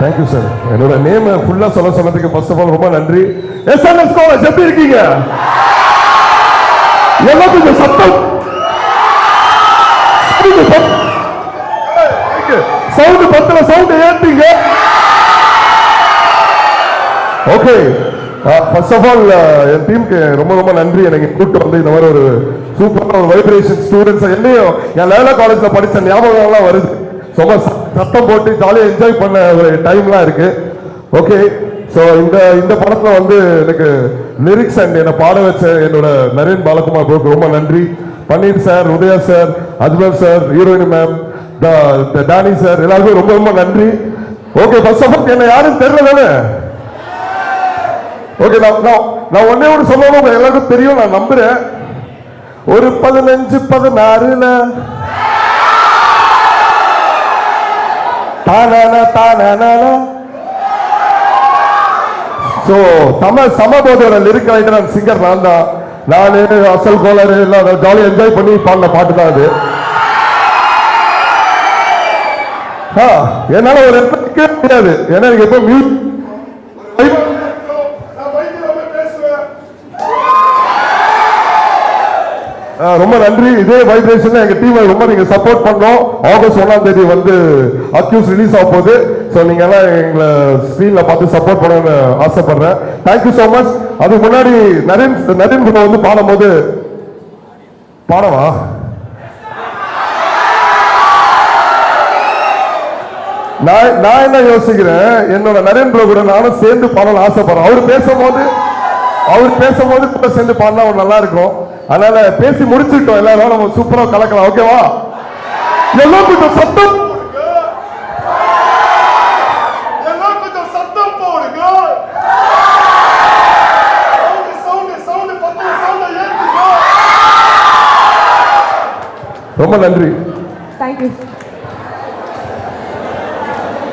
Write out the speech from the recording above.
Thank you sir என்னோட name ஃபுல்லா சொல்ல சொன்னதுக்கு ஃபர்ஸ்ட் ஆஃப் ஆல் ரொம்ப நன்றி. எஸ்என்எஸ் காலேஜ் எப்படி இருக்கீங்க? என்ன கொஞ்சம் சத்தம்? சவுண்ட் பத்துல சவுண்ட் ஏத்தீங்க. ஓகே ஃபர்ஸ்ட் ஆஃப் ஆல் என் டீமுக்கு ரொம்ப ரொம்ப நன்றி. எனக்கு கூட்டு வந்து இந்த மாதிரி ஒரு சூப்பரான ஒரு வைப்ரேஷன் ஸ்டூடெண்ட்ஸ் என்னையும் என் லேலா காலேஜில் படித்த ஞாபகம்லாம் வருது. ரொம்ப சத்தம் போட்டு ஜாலியாக என்ஜாய் பண்ண ஒரு டைம்லாம் இருக்கு. ஓகே ஸோ இந்த இந்த படத்தில் வந்து எனக்கு லிரிக்ஸ் அண்ட் என்னை பாட வச்ச என்னோட நரேன் பாலகுமார் ப்ரோக்கு ரொம்ப நன்றி. Panneer sir Udhaya sir Ajmal sir heroine ma'am Danny sir எல்லாருக்கும் ரொம்ப ரொம்ப நன்றி. ஓகே ஃபர்ஸ்ட் ஆஃப் ஆல் என்ன யாரும் தெரியல தானே ஓகே நான் நான் நான் ஒன்னே ஒன்று சொல்லணும் எல்லாருக்கும் தெரியும் நான் நம்புறேன். ஒரு பதினஞ்சு பதினாறுல தானானா தானானா ஸோ தமிழ் சமபோதோட லிரிக் ரைட்டர் சிங்கர் நான் தான். நானு அசல் கோளர் எல்லாம் ஜாலியாக என்ஜாய் பண்ணி பாடின பாட்டு தான் அது. ஆ, என்னால ஒரு இடத்துக்கு முடியாது. ஏன்னா எனக்கு எப்போ மியூசிக் ரொம்ப நன்றி. இதே வைப்ரேஷன் எங்க டீமை ரொம்ப நீங்க சப்போர்ட் பண்ணோம். ஆகஸ்ட் ஒன்னாம் தேதி வந்து அக்யூஸ் ரிலீஸ் ஆக போகுது. ஸோ நீங்க எல்லாம் எங்களை ஸ்க்ரீன்ல பார்த்து சப்போர்ட் பண்ணணும்னு ஆசைப்படுறேன். தேங்க்யூ ஸோ மச் அதுக்கு முன்னாடி நரேன் நரேன் குணம் வந்து பாடும்போது பாடவா? நான் நான் என்ன யோசிக்கிறேன்? என்னோட நரேன் ப்ரோ கூட நானும் சேர்ந்து பாடணும் ஆசைப்படுறேன். அவர் பேசும்போது அவர் பேசும்போது கூட சேர்ந்து பாடினா ஒரு நல்லா இருக்கும் அதனால பேசி முடிச்சுட்டோம் எல்லாரும். நம்ம சூப்பரா கலக்கலாம். ஓகேவா எல்லாம் கொஞ்சம் சத்தம் ரொம்ப நன்றி. தேங்க்யூ